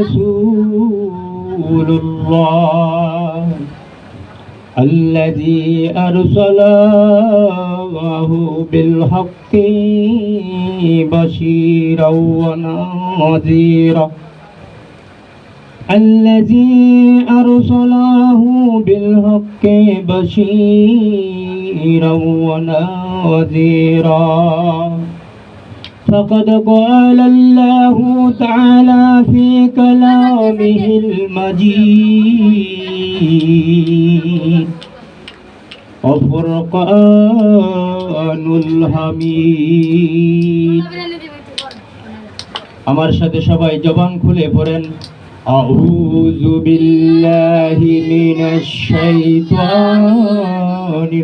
رسول الله الذي أرسله بالحق بشيرا ونذيرا. الذي أرسله بالحق بشيرا ونذيرا. فقد قال الله تعالى في كلامه المجيد وفرقان الحميد আমার সাথে সবাই জবান খুলে পড়েন أعوذ بالله من الشيطان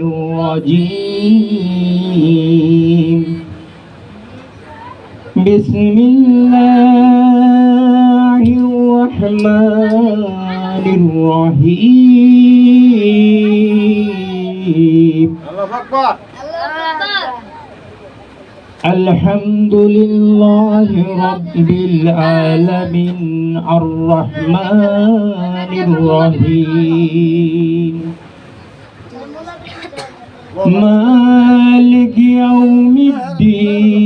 الرجيم بسم الله الرحمن الرحيم. الحمد لله رب العالمين الرحمن الرحيم. مالك يوم الدين.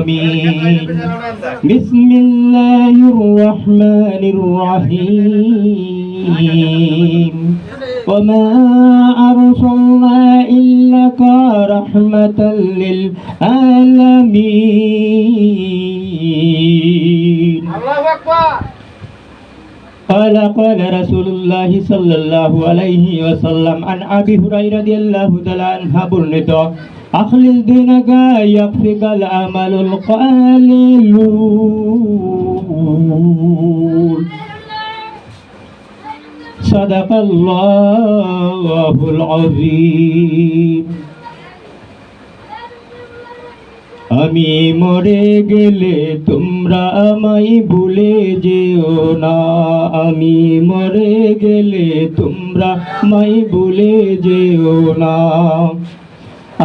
آمين بسم الله الرحمن الرحيم وما أرسلنا إلا كرحمة للعالمين قال قال رسول الله صلى الله عليه وسلم عن أبي هريرة رضي الله تعالى عنه برنت أخلص دينك يكفيك العمل القليل صدق الله العظيم আমি মরে গেলে তোমরা আমায় ভুলে যেও না আমি মরে গেলে তোমরা আমায় ভুলে যেও না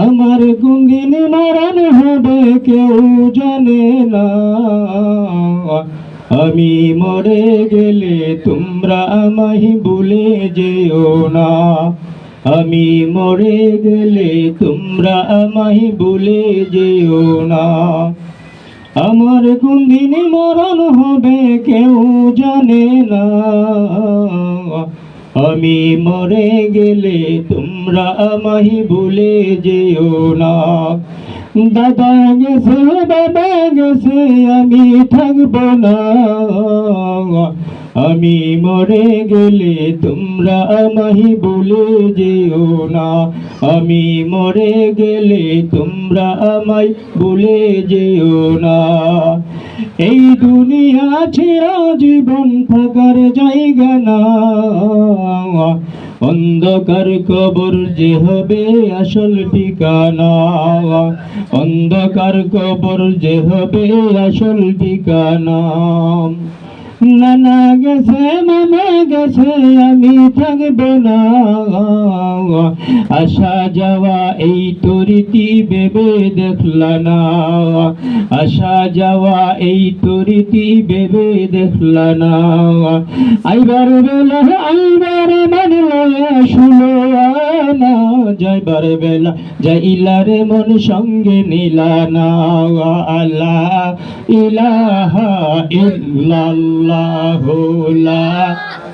আমার কোনদিন মারান হবে কেউ জানে না। আমি মরে গেলে তোমরা আমায় ভুলে যেও না। আমি মরে গেলে তোমরা আমায় ভুলে যেও না। আমার কোনদিন মরণ হবে কেউ জানে না। আমি মরে গেলে তোমরা আমায় ভুলে যেও না। দাদা গেছে, বাবা গেছে, আমি থাকব না। আমি মরে গেলে তোমরা আমায় ভুলে যেও না। আমি মরে গেলে তোমরা আমায় ভুলে যেও না। এই দুনিয়া ছেড়া জীবন থাকার জায়গা না, অন্ধকার কবর যে হবে আসল ঠিকানা, অন্ধকার কবর যে হবে আসল ঠিকানা। নানা গেছে গেছে, আমি থাকব না। আসা যাওয়া, এই তরিতি বেবে দেখলা না। আসা যাওয়া, এই তরিতি বেবে দেখলা না। আইবার বেলা, আইবার মন লয়া শুলো না যাইবার বেলা যাইলারে মন সঙ্গে নিলা না। আল্লাহ, ইলাহা ইল্লাল্লাহ, লা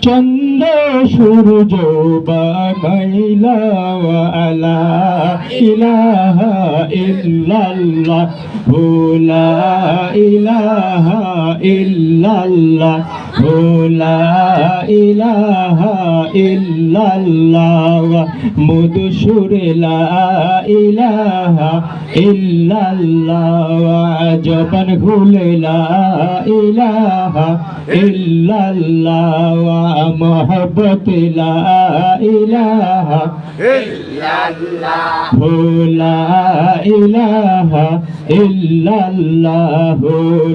চন্দ্র সূর্য বানাইলা আলা ইলাহা ইল্লাল্লাহ লা ইলাহা ইল্লাল্লাহ লা ইলাহা ইল্লাল্লাহ, মধুসূরে লা ইলাহা ইল্লাল্লাহ, জবান খুলে লা ইলাহা ইল্লাল্লাহ মোহব্বত লা ইলাহা লা ইলাহা ইল্লাল্লাহ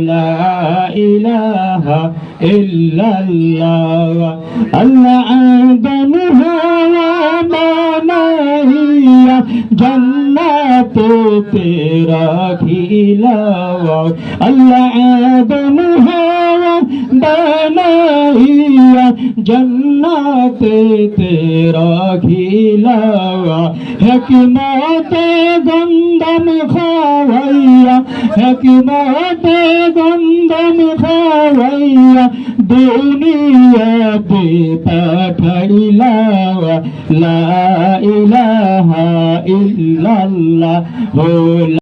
লা ইলাহা ইল্লাল্লাহ আল্লাহ আদম হাওয়া বানাইয়া জান্নাতে তেরা খিলাওয়া আল্লাহ আদম জান্নাতে তেরা খিলাওয়া হকমতে গন্ধম খাওয়াইয়া হকমতে গন্ধম খাওয়াইয়া দুনিয়াতে পাঠাইলা লা ইলাহা ইল্লাল্লাহ